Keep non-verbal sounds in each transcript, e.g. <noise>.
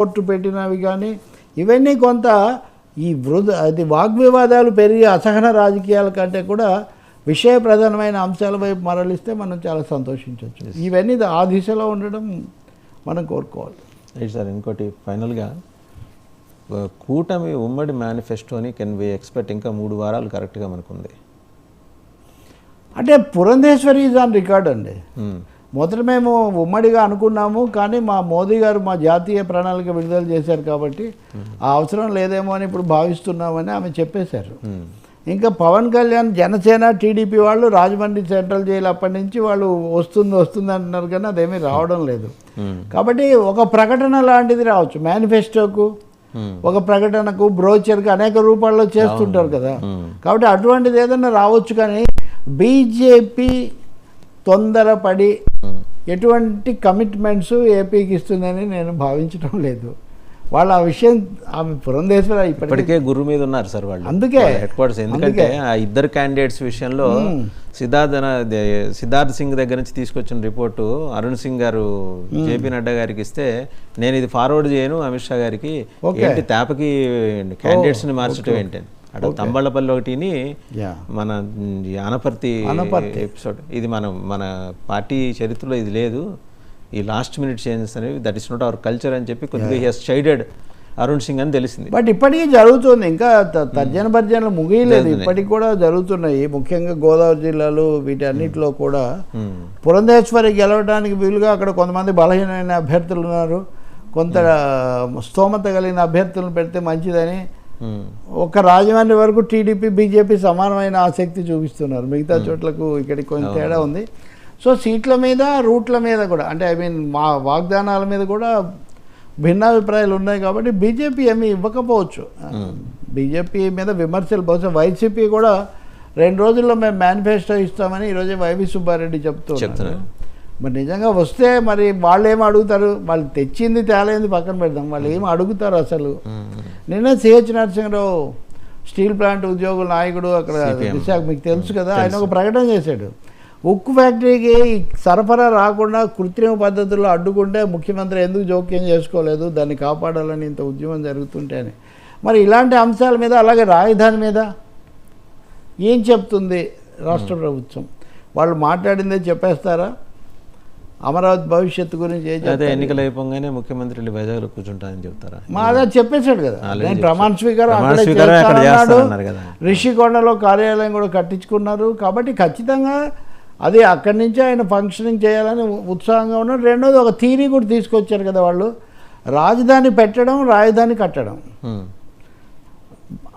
Court పెట్టినవి కానీ ఇవన్నీ కొంత ఈ వృధ అది వాగ్వివాదాలు పెరిగి అసహన రాజకీయాల కంటే కూడా విషయ ప్రధానమైన అంశాల వైపు మరలిస్తే మనం చాలా సంతోషించవచ్చు ఇవన్నీ ఆ దిశలో ఉండడం మనం కోరుకోవాలి. రైట్ సార్ ఇంకోటి ఫైనల్గా కూటమి ఉమ్మడి మేనిఫెస్టోని కెన్ వి ఎక్స్పెక్ట్ ఇంకా మూడు వారాలు కరెక్ట్గా మనకుంది? అంటే పురంధేశ్వరి ఈజ్ ఆన్ రికార్డ్ అండి. Hmm. మొదట మేము ఉమ్మడిగా అనుకున్నాము కానీ మా మోదీ గారు మా జాతీయ ప్రణాళిక విడుదల చేశారు కాబట్టి ఆ అవసరం లేదేమో అని ఇప్పుడు భావిస్తున్నామని ఆమె చెప్పేశారు. ఇంకా పవన్ కళ్యాణ్ జనసేన టీడీపీ వాళ్ళు రాజమండ్రి సెంట్రల్ జైలు అప్పటి నుంచి వాళ్ళు వస్తుంది వస్తుంది అంటున్నారు కానీ అదేమీ రావడం లేదు. కాబట్టి ఒక ప్రకటన లాంటిది రావచ్చు మేనిఫెస్టోకు. ఒక ప్రకటనకు బ్రోచర్కి అనేక రూపాల్లో చేస్తుంటారు కదా. కాబట్టి అటువంటిది ఏదైనా రావచ్చు కానీ బీజేపీ తొందరపడి. ఎటువంటి కమిట్మెంట్స్ ఏపీకి ఇస్తుందని నేను భావించడం లేదు వాళ్ళ ఆ విషయం ఆమె పురంధేశ్వర ఇప్పటికే గురు మీద ఉన్నారు సార్ వాళ్ళు అందుకే. హెడ్ క్వార్టర్స్ ఎందుకంటే ఆ ఇద్దరు క్యాండిడేట్స్ విషయంలో సిద్ధార్థ సిద్ధార్థ్ సింగ్ దగ్గర నుంచి తీసుకొచ్చిన రిపోర్టు అరుణ్ సింగ్ గారు జేపీ నడ్డా గారికి ఇస్తే నేను ఇది ఫార్వర్డ్ చేయను అమిత్ షా గారికి. ఏంటి తేపకి క్యాండిడేట్స్ని మార్చడం ఏంటి అని. అటు తంబళ్ళపల్లి ఒకటిని మన ఆనపర్తి ఆనపర్తి. ఎపిసోడ్. ఇది మనం మన పార్టీ చరిత్రలో ఇది లేదు. ఈ లాస్ట్ మినిట్ చేంజెస్ అనేవి that is not our culture అని చెప్పి కొద్దిగా హెస్ చైడెడ్ అరుణ్ సింగ్ అని తెలిసింది. బట్ ఇప్పటికీ జరుగుతుంది. ఇంకా తర్జన భర్జనలు ముగియలేదు. ఇప్పటికి కూడా జరుగుతున్నాయి. ముఖ్యంగా గోదావరి జిల్లాలు వీటన్నిటిలో కూడా Hmm. పురంధేశ్వరి గెలవడానికి వీలుగా అక్కడ కొంతమంది బలహీనమైన అభ్యర్థులు ఉన్నారు. కొంత స్తోమత కలిగిన అభ్యర్థులను పెడితే మంచిదని Hmm. ఒక రాజమండ్రి వరకు టీడీపీ బీజేపీ సమానమైన ఆసక్తి చూపిస్తున్నారు. మిగతా చోట్లకు ఇక్కడికి కొంచెం తేడా ఉంది. సో సీట్ల మీద రూట్ల మీద కూడా అంటే ఐ మీన్ మా వాగ్దానాల మీద కూడా భిన్నాభిప్రాయాలు ఉన్నాయి కాబట్టి బీజేపీ ఏమీ ఇవ్వకపోవచ్చు. బీజేపీ మీద విమర్శలు బహుశా వైసీపీ కూడా రెండు రోజుల్లో మేము మేనిఫెస్టో ఇస్తామని ఈరోజే వైవి సుబ్బారెడ్డి చెప్తున్నారు. మరి నిజంగా వస్తే మరి వాళ్ళు ఏం అడుగుతారు? వాళ్ళు తెచ్చింది తేలేంది పక్కన పెడదాం. వాళ్ళు ఏం అడుగుతారు అసలు? Hmm. నిన్న సిహెచ్ నరసింహరావు స్టీల్ ప్లాంట్ ఉద్యోగుల నాయకుడు అక్కడ. విశాఖ మీకు తెలుసు కదా ఆయన ఒక ప్రకటన చేశాడు. ఉక్కు ఫ్యాక్టరీకి సరఫరా రాకుండా కృత్రిమ పద్ధతుల్లో అడ్డుకుంటే ముఖ్యమంత్రి ఎందుకు జోక్యం చేసుకోలేదు దాన్ని కాపాడాలని ఇంత ఉద్యమం జరుగుతుంటే అని. మరి ఇలాంటి అంశాల మీద అలాగే రాజధాని మీద ఏం చెప్తుంది రాష్ట్ర ప్రభుత్వం? వాళ్ళు మాట్లాడిందే చెప్పేస్తారా? అమరావతి భవిష్యత్తు గురించి ఏం అదే ఎన్నికలు అయిపోగానే ముఖ్యమంత్రి వైజాగ్లో కూర్చుంటానని చెప్తారా? మా అదే చెప్పేశాడు కదా. నేను ప్రమాణ స్వీకారం. రిషికొండలో కార్యాలయం కూడా కట్టించుకున్నారు. కాబట్టి ఖచ్చితంగా అది అక్కడి నుంచి ఆయన ఫంక్షనింగ్ చేయాలని ఉత్సాహంగా ఉన్నాడు. రెండోది ఒక థీరీ కూడా తీసుకొచ్చారు కదా వాళ్ళు. రాజధాని పెట్టడం రాజధాని కట్టడం.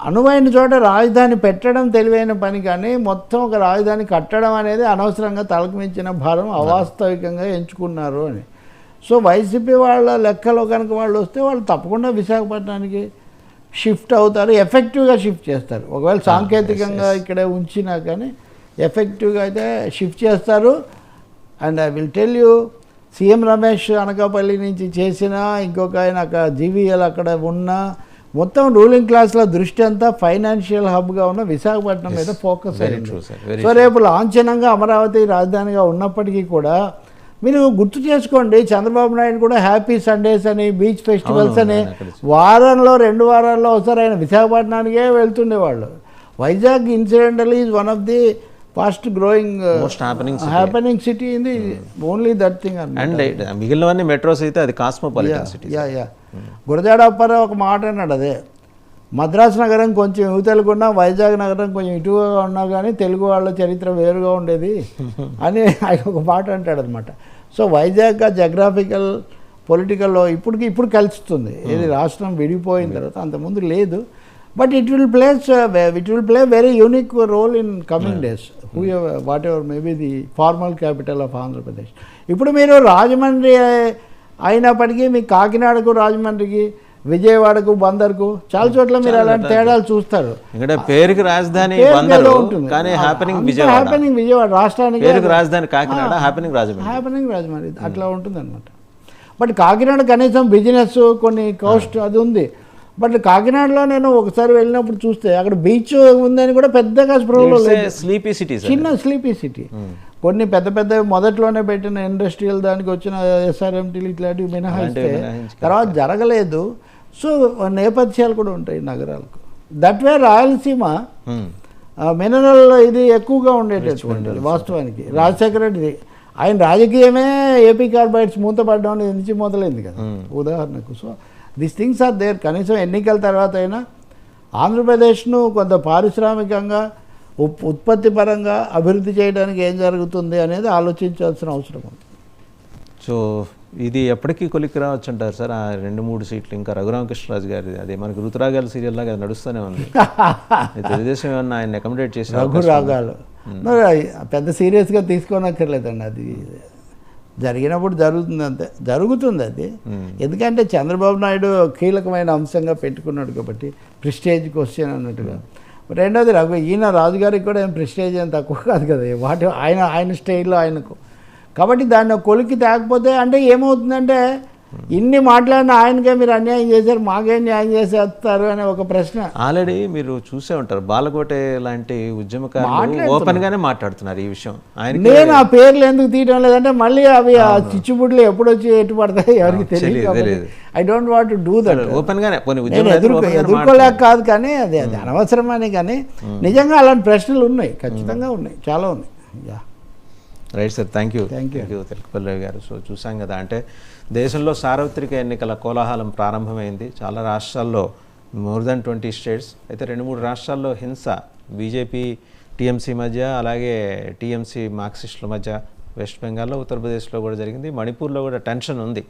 అనువైన చోట రాజధాని పెట్టడం తెలివైన పని కానీ మొత్తం ఒక రాజధాని కట్టడం అనేది అనవసరంగా తలకు మించిన భారం అవాస్తవికంగా ఎంచుకున్నారు అని. సో వైసీపీ వాళ్ళ లెక్కలో కనుక వాళ్ళు వస్తే వాళ్ళు తప్పకుండా విశాఖపట్నానికి షిఫ్ట్ అవుతారు ఎఫెక్టివ్గా షిఫ్ట్ చేస్తారు. ఒకవేళ సాంకేతికంగా ఇక్కడే ఉంచినా కానీ ఎఫెక్టివ్గా అయితే షిఫ్ట్ చేస్తారు. And I will tell you CM Ramesh Anakapalli నుంచి చేసిన ఇంకొక ఆయన అక్కడ జీవీఎల్ అక్కడ ఉన్న మొత్తం రూలింగ్ క్లాస్ల దృష్టి అంతా ఫైనాన్షియల్ హబ్గా ఉన్న విశాఖపట్నం మీద ఫోకస్ అయింది. Very సో రేపు లాంఛనంగా అమరావతి రాజధానిగా ఉన్నప్పటికీ కూడా మీరు గుర్తు చేసుకోండి చంద్రబాబు నాయుడు కూడా హ్యాపీ సండేస్ అని బీచ్ ఫెస్టివల్స్ అని వారంలో రెండు వారాల్లో ఒకసారి ఆయన విశాఖపట్నానికే వెళ్తుండేవాళ్ళు. Vizag incidental is one of the fast growing. Happening city in the only that thing and మిగిలినవన్నీ మెట్రోస్ అయితే అది cosmopolitan city yeah yeah Gurajada Apparao ఒక మాట అన్నాడు అదే. మద్రాసు నగరం కొంచెం యువతలుగున్నా వైజాగ్ నగరం కొంచెం ఇటుగా ఉన్నా కానీ తెలుగు వాళ్ళ చరిత్ర వేరుగా ఉండేది <laughs> అని ఆయన ఒక మాట అంటాడు అనమాట సో వైజాగ్ జగ్రాఫికల్ పొలిటికల్లో ఇప్పటికి ఇప్పుడు కలుస్తుంది. ఏది రాష్ట్రం విడిపోయిన తర్వాత అంతకుముందు లేదు. But it will plays it will play very unique role in coming days who whatever maybe the formal capital of Andhra Pradesh ఇప్పుడు మీరు రాజమండ్రి అయినప్పటికీ మీ కాకినాడకు రాజమండ్రికి విజయవాడకు బందర్కు చాలా చోట్ల మీరు అలాంటి తేడాలు చూస్తారు. ఇక్కడ పేరుకి రాజధాని ఉంటుంది. కానీ హ్యాపెనింగ్ విజయవాడ. రాష్ట్రానికి రాజధాని కాకినాడ హ్యాపెనింగ్ రాజమండ్రి. హ్యాపెనింగ్ రాజమండ్రి. అట్లా ఉంటుంది అనమాట బట్ కాకినాడ కనీసం బిజినెస్ కొన్ని కోస్ట్ అది ఉంది. బట్ కాకినాడలో నేను ఒకసారి వెళ్ళినప్పుడు చూస్తే అక్కడ బీచ్ ఉందని కూడా పెద్దగా స్ప్రోలో లేదు. స్లీపీ సిటీ చిన్న స్లీపీ సిటీ కొన్ని పెద్ద పెద్ద మొదట్లోనే పెట్టిన ఇండస్ట్రియల్ దానికి వచ్చిన ఎస్ఆర్ఎంటీలు ఇట్లాంటివి మినహాయిస్తే తర్వాత జరగలేదు. సో నేపథ్యాలు కూడా ఉంటాయి నగరాలకు. That way Rayalaseema um. Mineral ఇది ఎక్కువగా ఉండేటటువంటి వాస్తవానికి. రాజశేఖర రెడ్డి ఆయన రాజకీయమే ఏపీ కార్బైడ్స్ మూతపడడం అనేది నుంచి మొదలైంది కదా. ఉదాహరణకు. So this things are there కనీసం ఎన్నికల తర్వాత అయినా ఆంధ్రప్రదేశ్ను కొంత పారిశ్రామికంగా ఉప్ ఉత్పత్తి పరంగా అభివృద్ధి చేయడానికి ఏం జరుగుతుంది అనేది ఆలోచించాల్సిన అవసరం ఉంది. సో ఇది ఎప్పటికీ కొలిక్కి రావచ్చు అంటారు సార్. ఆ రెండు మూడు సీట్లు ఇంకా రఘురామకృష్ణరాజు గారి అదే మనకి ఋతురాగాల సీరియల్ లాగా అది నడుస్తూనే ఉంది. తెలుగుదేశం ఏమన్నా ఆయన అకామిడేట్ చేసి రఘు రాగాలు మరి అది పెద్ద సీరియస్గా తీసుకోనక్కర్లేదండి అది. జరిగినప్పుడు జరుగుతుంది అంతే. జరుగుతుంది అది. ఎందుకంటే చంద్రబాబు నాయుడు కీలకమైన అంశంగా పెట్టుకున్నాడు కాబట్టి ప్రిస్టేజ్ క్వశ్చన్ అన్నట్టుగా. రెండోది రఘు ఈయన రాజుగారికి కూడా ఏం ప్రిస్టేజ్ ఏం తక్కువ కాదు కదా. వాటి ఆయన ఆయన స్టైల్లో ఆయనకు. కాబట్టి దాన్ని కొలికి తేకపోతే అంటే ఏమవుతుందంటే ఇన్ని మాట్లాడిన ఆయనకే మీరు అన్యాయం చేశారు మాకేం న్యాయం చేసేస్తారు అనే ఒక ప్రశ్న. ఆల్రెడీ మీరు చూసే ఉంటారు. బాలకోటే లాంటి ఉద్యమకారులు. ఓపెన్ గానే మాట్లాడుతున్నారు ఈ విషయం. ఆయన నేను ఆ పేర్లు ఎందుకు తీయడం లేదంటే మళ్ళీ అవి ఆ చిచ్చుబుడ్లు ఎప్పుడు వచ్చి ఎటు పడతాయి ఎవరికి తెలియదు. I don't want do that open గానే పోనీ నేను ఉద్యమం ఎదుర్కో ఎదుర్కోలేక కాదు కానీ అది అది అనవసరమని కానీ నిజంగా అలాంటి ప్రశ్నలు ఉన్నాయి ఖచ్చితంగా ఉన్నాయి చాలా ఉన్నాయి. Yeah. Right sir thank you you. You Telugupalli గారు. సో చూసాం కదా అంటే దేశంలో సార్వత్రిక ఎన్నికల కోలాహలం ప్రారంభమైంది. చాలా రాష్ట్రాల్లో మోర్ దెన్ ట్వంటీ స్టేట్స్ అయితే రెండు మూడు రాష్ట్రాల్లో హింస బీజేపీ టీఎంసీ మధ్య అలాగే టీఎంసీ మార్క్సిస్టుల మధ్య వెస్ట్ బెంగాల్లో ఉత్తరప్రదేశ్లో కూడా జరిగింది. మణిపూర్లో కూడా టెన్షన్ ఉంది.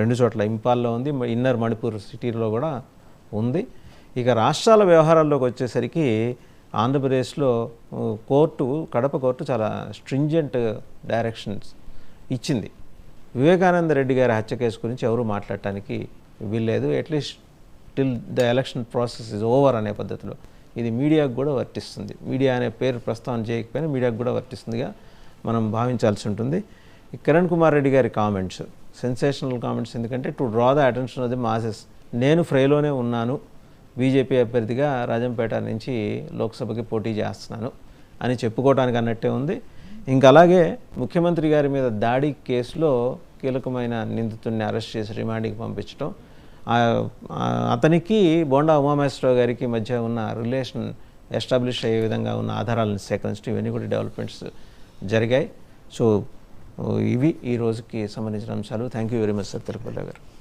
రెండు చోట్ల ఇంపాల్లో ఉంది. ఇన్నర్ మణిపూర్ సిటీలో కూడా ఉంది. ఇక రాష్ట్రాల వ్యవహారాల్లోకి వచ్చేసరికి ఆంధ్రప్రదేశ్లో కోర్టు కడప కోర్టు చాలా స్ట్రింజెంట్ డైరెక్షన్స్ ఇచ్చింది. వివేకానంద రెడ్డి గారి హత్య కేసు గురించి ఎవరు మాట్లాడటానికి వీల్లేదు. At least till the election process is over అనే పద్ధతిలో. ఇది మీడియాకు కూడా వర్తిస్తుంది. మీడియా అనే పేరు ప్రస్తావన చేయకపోయినా మీడియాకు కూడా వర్తిస్తుందిగా మనం భావించాల్సి ఉంటుంది. కిరణ్ కుమార్ రెడ్డి గారి కామెంట్స్ సెన్సేషనల్ కామెంట్స్ ఎందుకంటే to draw the attention of the masses నేను ఫ్రైలోనే ఉన్నాను. బీజేపీ అభ్యర్థిగా రాజంపేట నుంచి లోక్సభకి పోటీ చేస్తున్నాను అని చెప్పుకోవడానికి అన్నట్టే ఉంది. ఇంకా అలాగే ముఖ్యమంత్రి గారి మీద దాడి కేసులో కీలకమైన నిందితుడిని అరెస్ట్ చేసి రిమాండ్కి పంపించడం అతనికి బోండా ఉమామేశ్వరరావు గారికి మధ్య ఉన్న రిలేషన్ ఎస్టాబ్లిష్ అయ్యే విధంగా ఉన్న ఆధారాలను సేకరించడం ఇవన్నీ కూడా డెవలప్మెంట్స్ జరిగాయి. సో ఇవి ఈ రోజుకి సంబంధించిన అంశాలు. Thank you very much sir Tirupati గారు.